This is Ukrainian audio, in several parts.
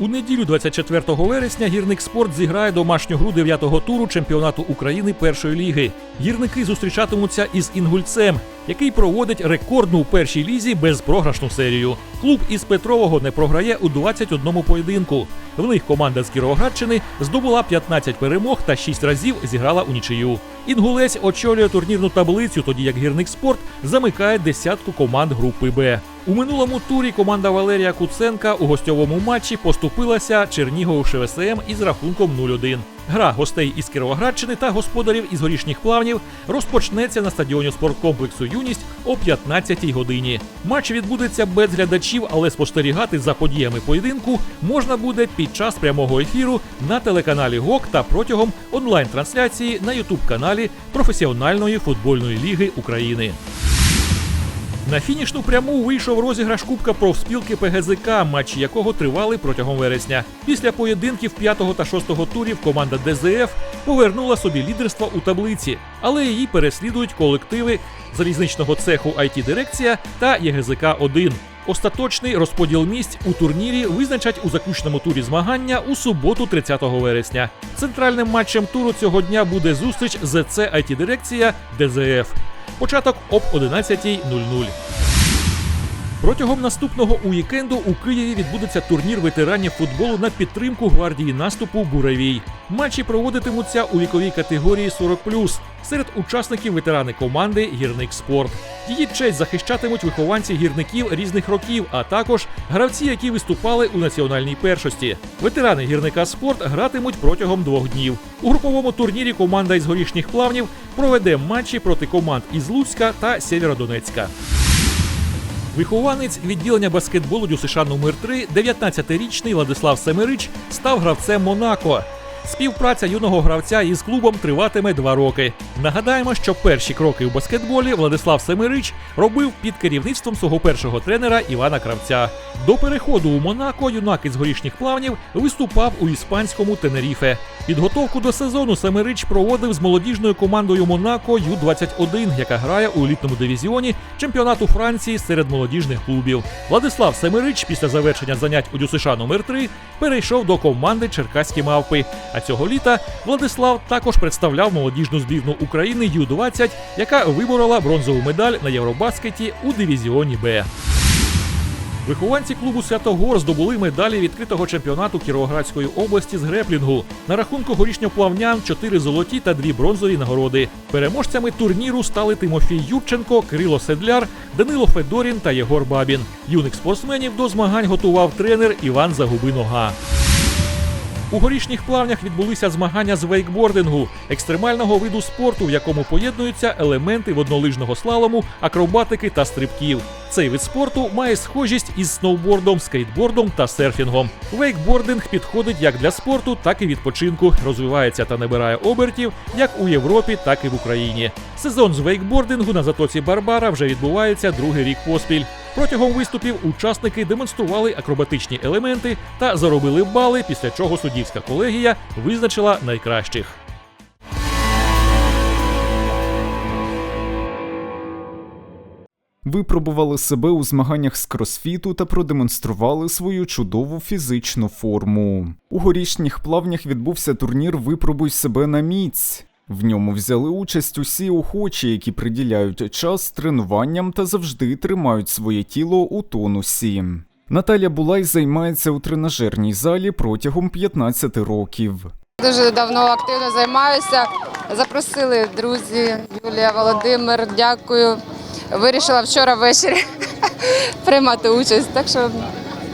У неділю 24 вересня гірник спорт зіграє домашню гру 9-го туру чемпіонату України першої ліги. Гірники зустрічатимуться із інгульцем, який проводить рекордну у першій лізі безпрограшну серію. Клуб із Петрового не програє у 21 поєдинку. В них команда з Кіровоградщини здобула 15 перемог та 6 разів зіграла у нічию. Інгулець очолює турнірну таблицю, тоді як гірник спорт замикає десятку команд групи Б. У минулому турі команда Валерія Куценка у гостьовому матчі поступилася Чернігов ШВСМ із рахунком 0-1. Гра гостей із Кіровоградщини та господарів із горішніх плавнів розпочнеться на стадіоні спорткомплексу Юність о 15-й годині. Матч відбудеться без глядачів, але спостерігати за подіями поєдинку можна буде під час прямого ефіру на телеканалі ГОК та протягом онлайн-трансляції на ютуб-каналі професіональної футбольної ліги України. На фінішну пряму вийшов розіграш Кубка профспілки ПГЗК, матчі якого тривали протягом вересня. Після поєдинків 5 та 6 турів команда ДЗФ повернула собі лідерство у таблиці, але її переслідують колективи залізничного цеху it дирекція та ЄГЗК 1 Остаточний розподіл місць у турнірі визначать у заключному турі змагання у суботу, 30 вересня. Центральним матчем туру цього дня буде зустріч ЗЦ it дирекція ДЗФ. Початок об 11.00. Протягом наступного уікенду у Києві відбудеться турнір ветеранів футболу на підтримку гвардії наступу Буравій. Матчі проводитимуться у віковій категорії 40+. Серед учасників ветерани команди Гірник Спорт. Її честь захищатимуть вихованці гірників різних років, а також гравці, які виступали у національній першості. Ветерани гірника спорт гратимуть протягом двох днів. У груповому турнірі команда із горішніх плавнів проведе матчі проти команд із Луцька та Сєвєродонецька. Вихованець відділення баскетболу ДЮСШ номер 3 19-річний Владислав Семерич став гравцем Монако. Співпраця юного гравця із клубом триватиме два роки. Нагадаємо, що перші кроки у баскетболі Владислав Семерич робив під керівництвом свого першого тренера Івана Кравця. До переходу у Монако юнак із горішніх плавнів виступав у іспанському Тенеріфе. Підготовку до сезону Семерич проводив з молодіжною командою Монако Ю-21, яка грає у елітному дивізіоні чемпіонату Франції серед молодіжних клубів. Владислав Семерич після завершення занять у ДЮСШ номер 3 перейшов до команди Черкаські мавпи. А цього літа Владислав також представляв молодіжну збірну України Ю-20, яка виборола бронзову медаль на Євробаскеті у дивізіоні Б. Вихованці клубу Святогор здобули медалі відкритого чемпіонату Кіровоградської області з греплінгу. На рахунку горішньоплавнян 4 золоті та 2 бронзові нагороди. Переможцями турніру стали Тимофій Юрченко, Кирило Седляр, Данило Федорін та Єгор Бабін. Юних спортсменів до змагань готував тренер Іван Загубинога. У горішніх плавнях відбулися змагання з вейкбордингу, екстремального виду спорту, в якому поєднуються елементи воднолижного слалому, акробатики та стрибків. Цей вид спорту має схожість із сноубордом, скейтбордом та серфінгом. Вейкбординг підходить як для спорту, так і відпочинку, розвивається та набирає обертів як у Європі, так і в Україні. Сезон з вейкбордингу на затоці Барбара вже відбувається другий рік поспіль. Протягом виступів учасники демонстрували акробатичні елементи та заробили бали, після чого суддівська колегія визначила найкращих. Випробували себе у змаганнях з кросфіту та продемонстрували свою чудову фізичну форму. У горішніх плавнях відбувся турнір Випробуй себе на міць. В ньому взяли участь усі охочі, які приділяють час тренуванням та завжди тримають своє тіло у тонусі. Наталя Булай займається у тренажерній залі протягом 15 років. Дуже давно активно займаюся. Запросили друзі Юлія Володимир. Дякую. Вирішила вчора ввечері приймати участь. Так що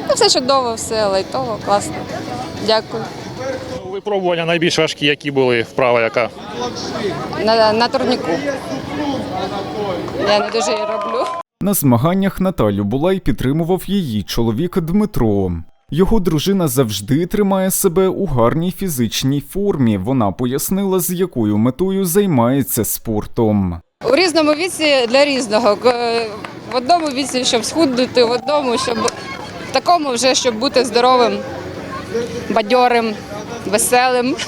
ну, все чудово, все лайтово, класно. Дякую. Випробування найбільш важкі, які були вправа, яка На, на турніку. Я не дуже її роблю. На змаганнях Наталю Булай підтримував її чоловік Дмитро. Його дружина завжди тримає себе у гарній фізичній формі. Вона пояснила, з якою метою займається спортом. У різному віці для різного. В одному віці, щоб схуднути, в одному, щоб в такому вже, щоб бути здоровим, бадьорим, веселим.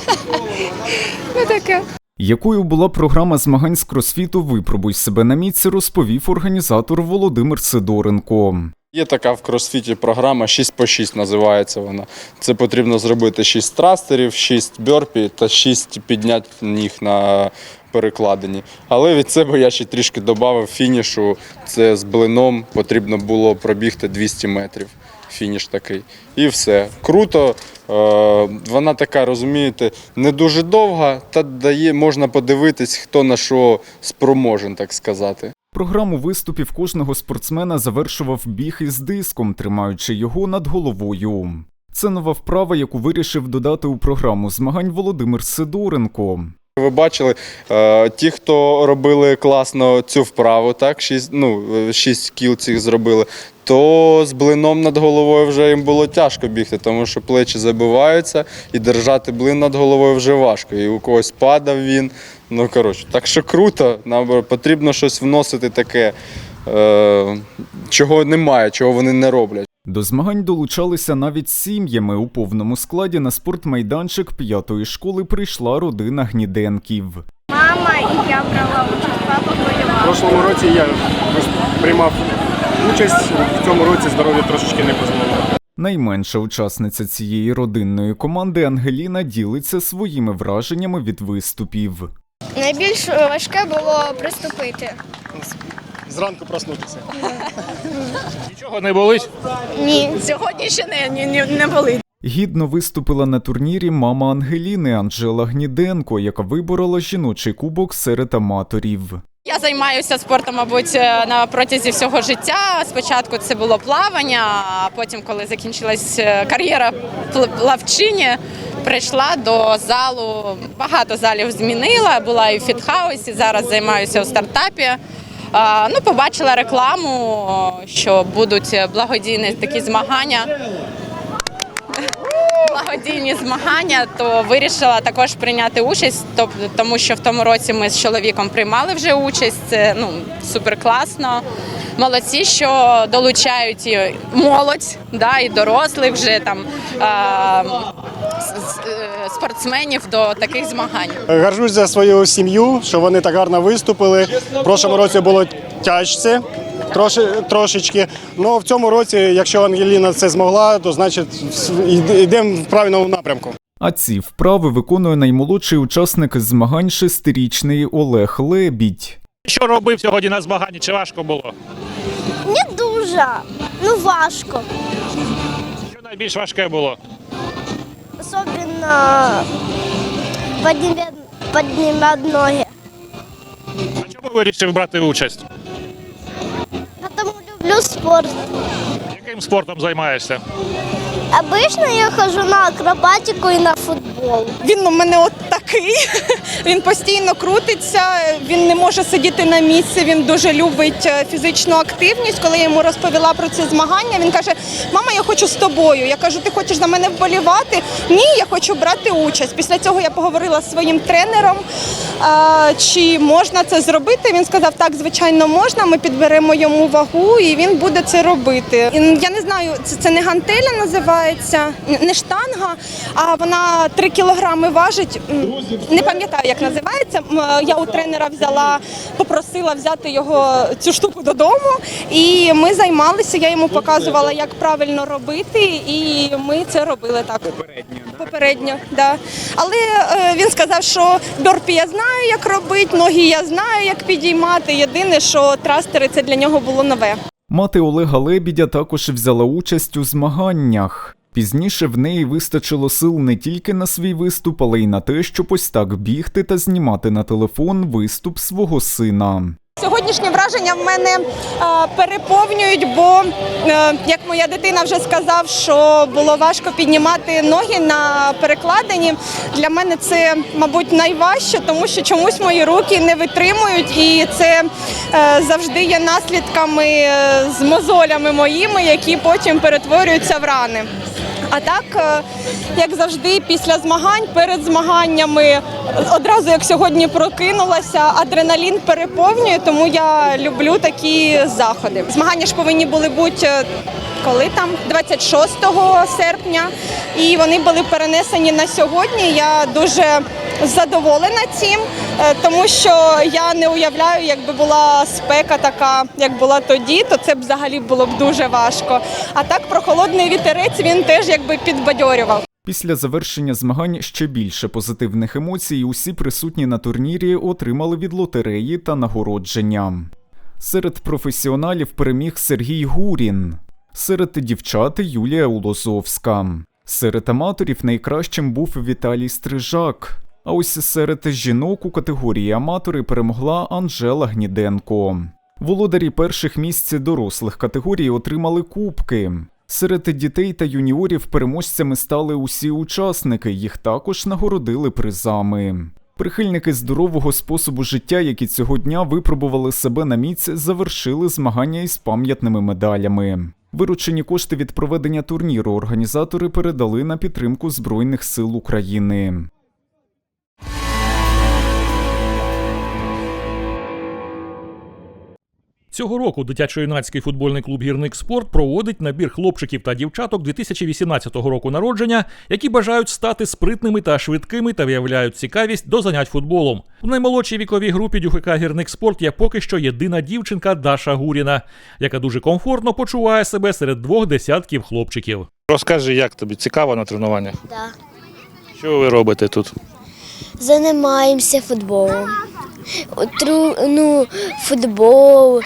Ну таке. Якою була програма змагань з кросфіту Випробуй себе на міці, розповів організатор Володимир Сидоренко. Є така в кросфіті програма 6 по 6 називається вона. Це потрібно зробити 6 трастерів, 6 бьорпі та 6 піднять ніг на перекладині. Але від себе я ще трішки додав фінішу. Це з блином потрібно було пробігти 200 метрів. Фініш такий. І все. Круто. Е, Вона така, розумієте, не дуже довга, та дає, можна подивитись, хто на що спроможен, так сказати. Програму виступів кожного спортсмена завершував біг із диском, тримаючи його над головою. Це нова вправа, яку вирішив додати у програму змагань Володимир Сидоренко. Ви бачили, е, ті, хто робили класно цю вправу, так, шість, ну, шість кіл цих зробили, то з блином над головою вже їм було тяжко бігти, тому що плечі забиваються і держати блин над головою вже важко. І у когось падав він. Ну, коротше, так що круто, нам потрібно щось вносити таке, е, чого немає, чого вони не роблять. До змагань долучалися навіть сім'ями. У повному складі на спортмайданчик п'ятої школи прийшла родина Гніденків. Мама і я брала участь, папа В воював. прошлому році я приймав участь, в цьому році здоров'я трошечки не дозволило. Найменша учасниця цієї родинної команди Ангеліна ділиться своїми враженнями від виступів. Найбільш важке було приступити. Зранку проснутися. Нічого не болить. Ні. Сьогодні ще не, не, не, не болить. Гідно виступила на турнірі мама Ангеліни Анжела Гніденко, яка виборола жіночий кубок серед аматорів. Я займаюся спортом, мабуть, е, на протязі всього життя. Спочатку це було плавання, а потім, коли закінчилась е, кар'єра пл- плавчині, прийшла до залу. Багато залів змінила. Була і в фітхаусі. Зараз займаюся у стартапі. Ну, побачила рекламу, що будуть благодійні такі змагання. Благодійні змагання, то вирішила також прийняти участь, тому що в тому році ми з чоловіком приймали вже участь. Це ну супер класно. Молодці, що долучають і молодь, да, і дорослих вже там а, е, спортсменів до таких змагань. Горжусь за свою сім'ю, що вони так гарно виступили. В прошлому році було тяжче. Троши, трошечки. Ну в цьому році, якщо Ангеліна це змогла, то значить йдемо в правильному напрямку. А ці вправи виконує наймолодший учасник змагань шестирічний Олег Лебідь. Що робив сьогодні на змаганні? Чи важко було? Не дуже. Ну важко. Що найбільш важке було? Особливо піднімати ноги. А чому вирішив брати участь? Люблю спорт. Яким спортом займаєшся? Обично я хожу на акробатику і на футбол. Він у мене от такий. Він постійно крутиться, він не може сидіти на місці. Він дуже любить е, фізичну активність. Коли я йому розповіла про ці змагання, він каже: Мама, я хочу з тобою. Я кажу, ти хочеш за мене вболівати? Ні, я хочу брати участь. Після цього я поговорила з своїм тренером, е, чи можна це зробити. Він сказав, так, звичайно, можна. Ми підберемо йому вагу, і він буде це робити. Я не знаю, це, це не гантеля називається, не штанга, а вона 3 кілограми важить. Не пам'ятаю, як називається. Я у тренера взяла, попросила взяти його цю штуку додому, і ми займалися. Я йому показувала, як правильно робити, і ми це робили так. Попередньо, попередньо, да. Але е, він сказав, що бьорпі я знаю, як робити, ноги я знаю, як підіймати. Єдине, що трастери це для нього було нове. Мати Олега Лебідя також взяла участь у змаганнях. Пізніше в неї вистачило сил не тільки на свій виступ, але й на те, щоб ось так бігти та знімати на телефон виступ свого сина. Сьогоднішні враження в мене е, переповнюють, бо е, як моя дитина вже сказав, що було важко піднімати ноги на перекладині. Для мене це, мабуть, найважче, тому що чомусь мої руки не витримують, і це е, завжди є наслідками з мозолями моїми, які потім перетворюються в рани. А так, е, як завжди, після змагань, перед змаганнями, одразу як сьогодні прокинулася, адреналін переповнює, тому я люблю такі заходи. Змагання ж повинні були бути. е, Коли там 26 серпня, і вони були перенесені на сьогодні. Я дуже задоволена цим, е, тому що я не уявляю, якби була спека така, як була тоді, то це б взагалі було б дуже важко. А так прохолодний вітерець він теж якби підбадьорював. Після завершення змагань ще більше позитивних емоцій усі присутні на турнірі отримали від лотереї та нагородження. Серед професіоналів переміг Сергій Гурін, серед дівчат Юлія Улозовська. Серед аматорів найкращим був Віталій Стрижак. А ось серед жінок у категорії аматори перемогла Анжела Гніденко. Володарі перших місць дорослих категорій отримали кубки. Серед дітей та юніорів переможцями стали усі учасники, їх також нагородили призами. Прихильники здорового способу життя, які цього дня випробували себе на міць, завершили змагання із пам'ятними медалями. Виручені кошти від проведення турніру організатори передали на підтримку Збройних сил України. Цього року дитячо-юнацький футбольний клуб Гірник Спорт проводить набір хлопчиків та дівчаток 2018 року народження, які бажають стати спритними та швидкими та виявляють цікавість до занять футболом. У наймолодшій віковій групі ДЮХК Гірник Спорт є поки що єдина дівчинка Даша Гуріна, яка дуже комфортно почуває себе серед двох десятків хлопчиків. Розкажи, як тобі цікаво на тренуваннях? Да. Що ви робите тут? Займаємося футболом. Тру, ну, футбол,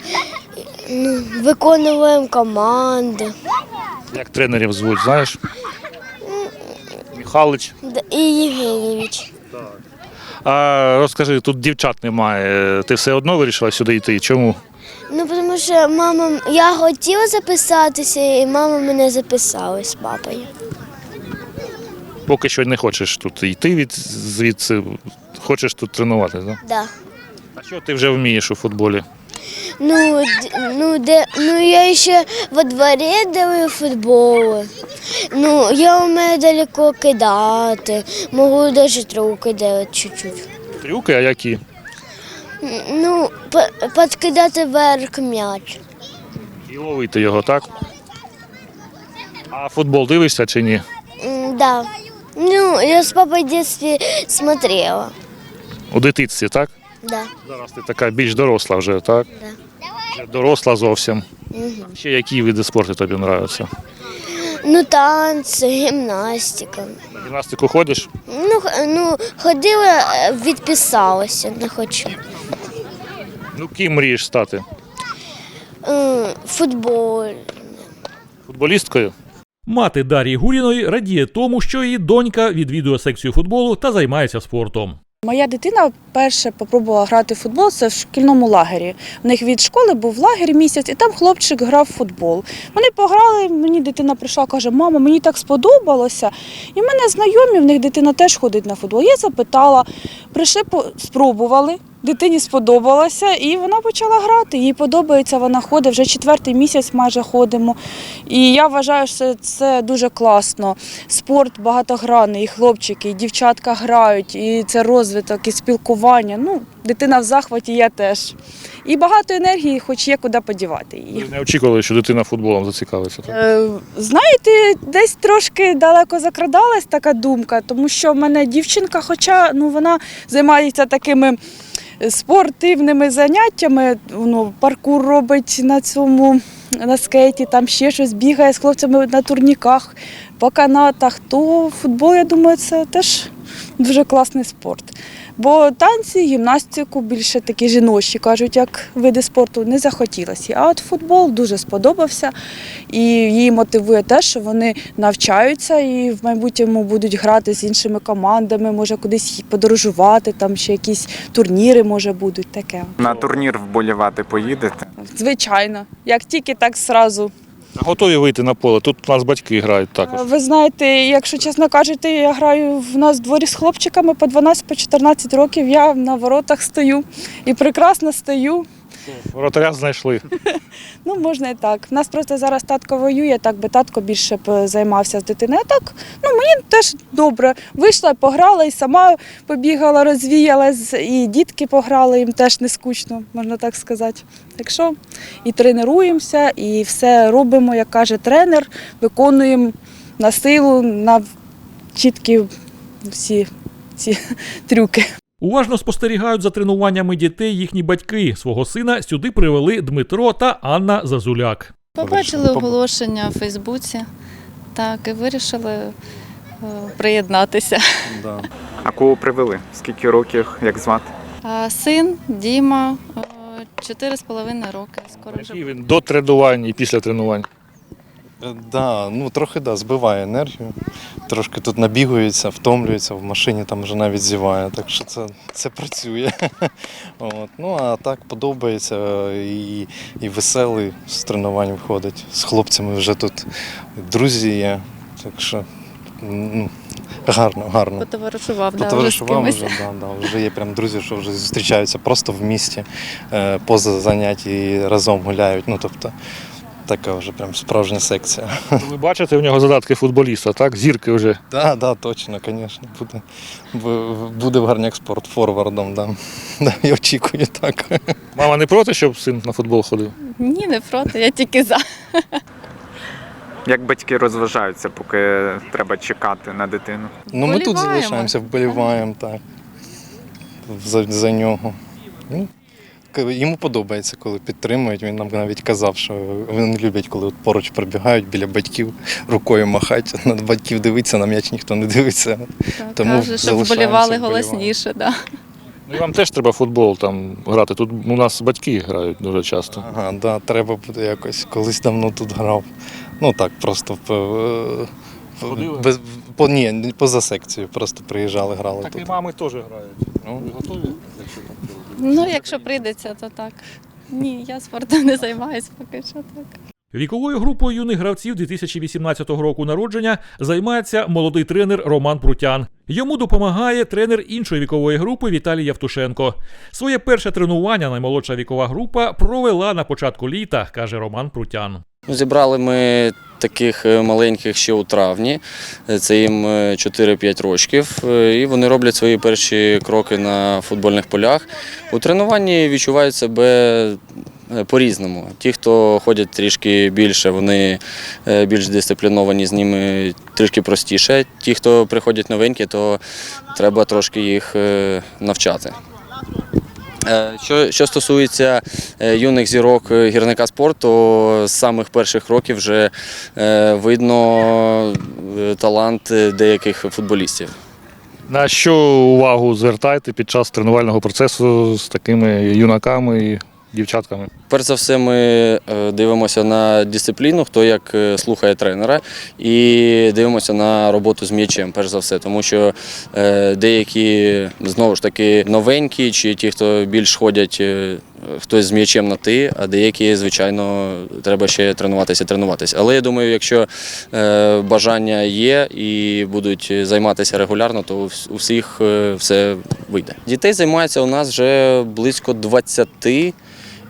ну, виконуємо команди. Як тренерів звуть, знаєш? Михайлович. І Євгенійович. А розкажи, тут дівчат немає. Ти все одно вирішила сюди йти. Чому? Ну, тому що мама, я хотіла записатися, і мама мене записала з папою. Поки що не хочеш тут йти від звідси, хочеш тут тренуватися, так? Да. А що ти вже вмієш у футболі? Ну, ну, де, ну, я ще во дворі делаю футбол. Ну, я вмію далеко кидати, можу навіть руки делати чуть-чуть. Трюки, а які? Ну, підкидати вверх м'яч. І ловити його, так? А футбол дивишся чи ні? М, Да. Ну, я с папой в детстве смотрела. У дитинстві, так? Да. Зараз ти така більш доросла вже, так? Да. Вже доросла зовсім. Ще які види спорту тобі подобаються? Ну, танці, гімнастика. На гімнастику ходиш? Ну, х- ну ходила, е, відписалася, не хочу. Ну, ким мрієш стати? Футбол. Футболісткою? Мати Дарії Гуріної радіє тому, що її донька відвідує секцію футболу та займається спортом. Моя дитина перше попробувала грати в футбол це в шкільному лагері. У них від школи був лагерь місяць, і там хлопчик грав в футбол. Вони пограли. Мені дитина прийшла, каже: Мама, мені так сподобалося. І в мене знайомі, в них дитина теж ходить на футбол. Я запитала, прийшли, спробували. Дитині сподобалося, і вона почала грати. Їй подобається, вона ходить вже четвертий місяць майже ходимо. І я вважаю, що це дуже класно. Спорт багатогранний, і хлопчики, і дівчатка грають, і це розвиток, і спілкування. Ну, дитина в захваті, я теж. І багато енергії, хоч є куди подівати її. Ви не очікували, що дитина футболом зацікавиться. Так? Е, Знаєте, десь трошки далеко закрадалась така думка, тому що в мене дівчинка, хоча ну, вона займається такими спортивними заняттями, ну, паркур робить на цьому на скейті, там ще щось бігає з хлопцями на турніках, по канатах, то футбол, я думаю, це теж дуже класний спорт. Бо танці, гімнастику більше такі жіночі, кажуть, як види спорту, не захотілося. А от футбол дуже сподобався. І її мотивує те, що вони навчаються і в майбутньому будуть грати з іншими командами, може кудись подорожувати, там ще якісь турніри може будуть таке. На турнір вболівати поїдете? Звичайно, як тільки так зразу. Готові вийти на поле. Тут у нас батьки грають також. Ви знаєте, якщо чесно кажете, я граю в нас дворі з хлопчиками по 12-14 років. Я на воротах стою і прекрасно стою. Воротаря знайшли. Ну, можна і так. У нас просто зараз татко воює, так би татко більше б займався з дитиною. А так, ну мені теж добре. Вийшла, пограла і сама побігала, розвіялась, і дітки пограли, їм теж не скучно, можна так сказати. Так що і тренуємося, і все робимо, як каже тренер, виконуємо на силу, на чіткі всі ці трюки. Уважно спостерігають за тренуваннями дітей їхні батьки. Свого сина сюди привели Дмитро та Анна Зазуляк. Побачили оголошення в Фейсбуці, так, і вирішили е, приєднатися. А кого привели? Скільки років, як звати? А Син Діма, е, чотири з половиною роки. Скоро вже Який він до тренувань і після тренувань. Е, Да, ну трохи да, збиває енергію. Трошки тут набігується, втомлюється, в машині там вже навіть зіває, так що це, це працює. От. Ну а так подобається і, і веселий з тренувань виходить. З хлопцями вже тут друзі є. Так що ну, гарно, гарно. потоваришував да, вже з кимось. вже, да, да, вже є прям друзі, що вже зустрічаються просто в місті, е, поза заняття і разом гуляють. Ну тобто така вже прям справжня секція. Ви бачите в нього задатки футболіста, так? Зірки вже. Так, да, точно, звісно. Буде, в- буде в гарняк спорт форвардом, да. Да, я очікую так. Мама не проти, щоб син на футбол ходив? Ні, не проти, я тільки за. Як батьки розважаються, поки треба чекати на дитину? Ну ми тут залишаємося, вболіваємо, так. За, за нього. Йому подобається, коли підтримують. Він нам навіть казав, що вони люблять, коли от поруч пробігають біля батьків, рукою махать. На батьків дивиться, на м'яч ніхто не дивиться. Так, Тому Каже, щоб вболівали голосніше. Да. Ну і вам теж треба футбол там грати. Тут у нас батьки грають дуже часто. Ага, да, треба буде якось. Колись давно тут грав. Ну так, просто Ходили? без, по, ні, поза секцію, просто приїжджали, грали Так і мами теж грають. Ну, Ви готові? Ну, якщо прийдеться, то так. Ні, я спортом не займаюся поки що так. Віковою групою юних гравців 2018 року народження займається молодий тренер Роман Прутян. Йому допомагає тренер іншої вікової групи Віталій Явтушенко. Своє перше тренування наймолодша вікова група провела на початку літа, каже Роман Прутян. Зібрали ми таких е, маленьких ще у травні. Е, Це їм е, 4-5 років. Е, І вони роблять свої перші кроки на футбольних полях. У тренуванні відчувають себе е, по-різному. Ті, хто ходять трішки більше, вони е, більш дисципліновані, з ними трішки простіше. Ті, хто приходять новенькі, то треба трошки їх е, навчати. Е, Що, що стосується е, юних зірок е, гірника спорту, з самих перших років вже е, видно е, талант е, деяких футболістів. На що увагу звертаєте під час тренувального процесу з такими юнаками дівчатками? Перш за все, ми е, дивимося на дисципліну, хто як е, слухає тренера, і дивимося на роботу з м'ячем, перш за все, тому що е, деякі знову ж таки новенькі, чи ті, хто більш ходять, хтось з м'ячем на ти, а деякі, звичайно, треба ще тренуватися, тренуватися. Але я думаю, якщо бажання є і будуть займатися регулярно, то у всіх все вийде. Дітей займається у нас вже близько 20.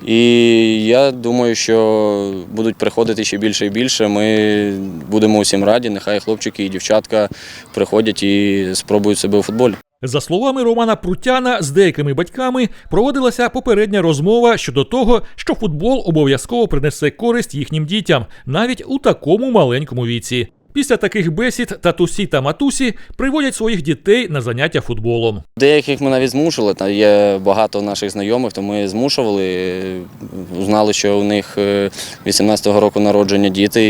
І я думаю, що будуть приходити ще більше і більше. Ми будемо усім раді. Нехай хлопчики і дівчатка приходять і спробують себе у футболі. За словами Романа Прутяна, з деякими батьками проводилася попередня розмова щодо того, що футбол обов'язково принесе користь їхнім дітям, навіть у такому маленькому віці. Після таких бесід татусі та матусі приводять своїх дітей на заняття футболом. Деяких ми навіть змушували. Та є багато наших знайомих, то ми змушували. е, Узнали, що у них е, 18-го року народження діти,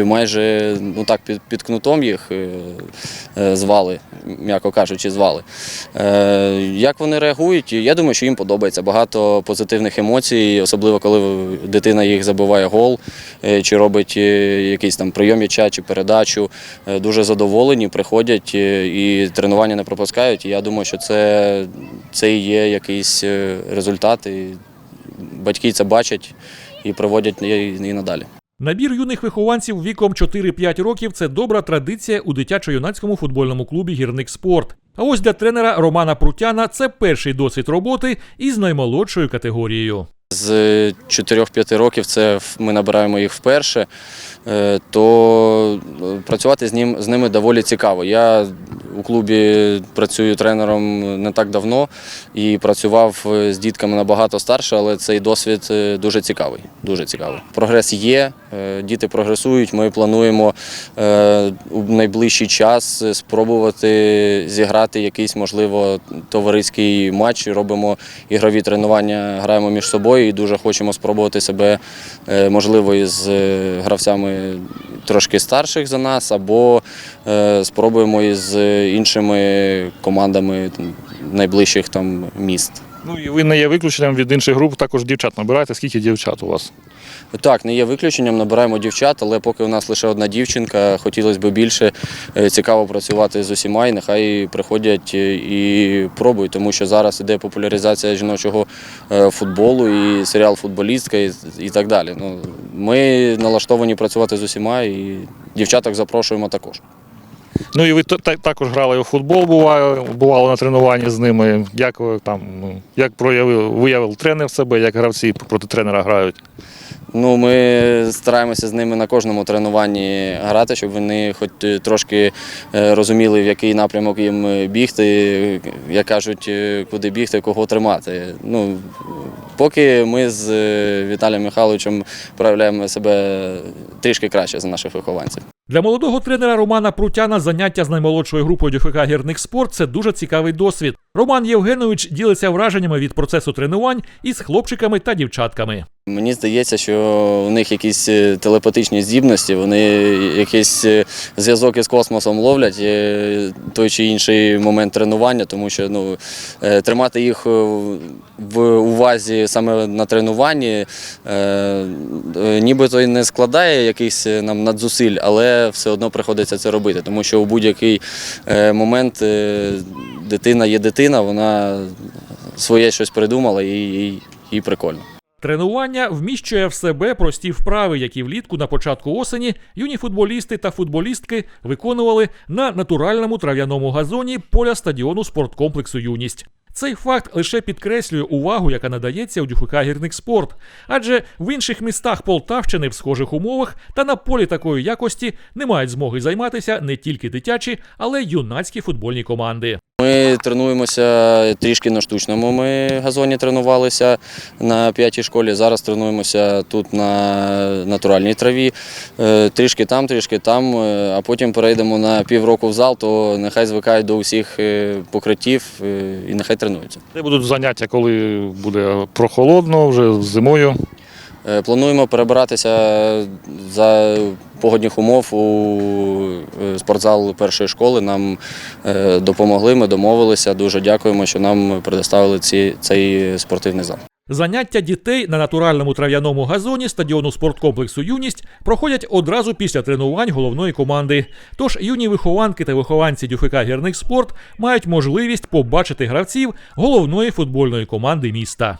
і майже ну так під, під кнутом їх е, е, звали, м'яко кажучи, звали. Е, Як вони реагують? Я думаю, що їм подобається. Багато позитивних емоцій, особливо коли дитина їх забиває гол е, чи робить е, якийсь там прийом м'яча чи передачу. Е, Дуже задоволені, приходять е, і тренування не пропускають. І я думаю, що це, це і є якийсь е, результат. І батьки це бачать і проводять і надалі. Набір юних вихованців віком 4-5 років це добра традиція у дитячо-юнацькому футбольному клубі Гірник Спорт. А ось для тренера Романа Прутяна це перший досвід роботи із наймолодшою категорією. З 4-5 років це ми набираємо їх вперше, е, то е, працювати з, ним, з ними доволі цікаво. Я у клубі працюю тренером не так давно і працював е, з дітками набагато старше, але цей досвід е, дуже цікавий. Дуже цікавий. Прогрес є, е, діти прогресують. Ми плануємо у найближчий час спробувати зіграти якийсь, можливо, товариський матч. Робимо ігрові тренування, граємо між собою і дуже хочемо спробувати себе, можливо, із гравцями трошки старших за нас, або е, спробуємо із іншими командами найближчих там міст. Ну і ви не є виключенням від інших груп, також дівчат набираєте. Скільки дівчат у вас? Так, не є виключенням, набираємо дівчат, але поки у нас лише одна дівчинка, хотілося б більше. Е, Цікаво працювати з усіма, і нехай приходять е, і пробують, тому що зараз іде популяризація жіночого е, футболу і серіал Футболістка і, так далі. Ну, ми налаштовані працювати з усіма і дівчаток запрошуємо також. Ну і ви та- та- також грали у футбол, бувало на тренуванні з ними. Як там, ну, як проявив, виявив тренер себе, як гравці проти тренера грають? Ну, ми стараємося з ними на кожному тренуванні грати, щоб вони хоч е, трошки е, розуміли, в який напрямок їм е, бігти, як кажуть, куди бігти, кого тримати. Ну, поки ми з Віталієм Михайловичем проявляємо себе трішки краще за наших вихованців. Для молодого тренера Романа Прутяна заняття з наймолодшою групою ДЮФК «Гірник Спорт» – це дуже цікавий досвід. Роман Євгенович ділиться враженнями від процесу тренувань із хлопчиками та дівчатками. Мені здається, що у них якісь е, телепатичні здібності, вони якийсь е, зв'язок із космосом ловлять е, той чи інший момент тренування, тому що ну, тримати їх в увазі саме на тренуванні нібито й не складає якихось е, нам надзусиль, але все одно приходиться це робити, тому що у будь-який момент дитина є дитина, вона своє щось придумала і їй- їй прикольно. Тренування вміщує в себе прості вправи, які влітку на початку осені юні футболісти та футболістки виконували на натуральному трав'яному газоні поля стадіону спорткомплексу Юність. Цей факт лише підкреслює увагу, яка надається у ДЮФК «Гірник Спорт», адже в інших містах Полтавщини в схожих умовах та на полі такої якості не мають змоги займатися не тільки дитячі, але й юнацькі футбольні команди. Ми тренуємося трішки на штучному. Ми газоні тренувалися на п'ятій школі. Зараз тренуємося тут на натуральній траві. Е, Трішки там, трішки там, е, а потім перейдемо на півроку в зал, то нехай звикають до усіх е, покриттів і нехай тренуються. Це будуть заняття, коли буде прохолодно, вже зимою. Е, Плануємо перебиратися за погодних умов у е, спортзал першої школи. Нам е, допомогли, ми домовилися. Дуже дякуємо, що нам предоставили ці, цей спортивний зал. Заняття дітей на натуральному трав'яному газоні стадіону спорткомплексу Юність проходять одразу після тренувань головної команди. Тож юні вихованки та вихованці ДЮФК «Гірник Спорт мають можливість побачити гравців головної футбольної команди міста.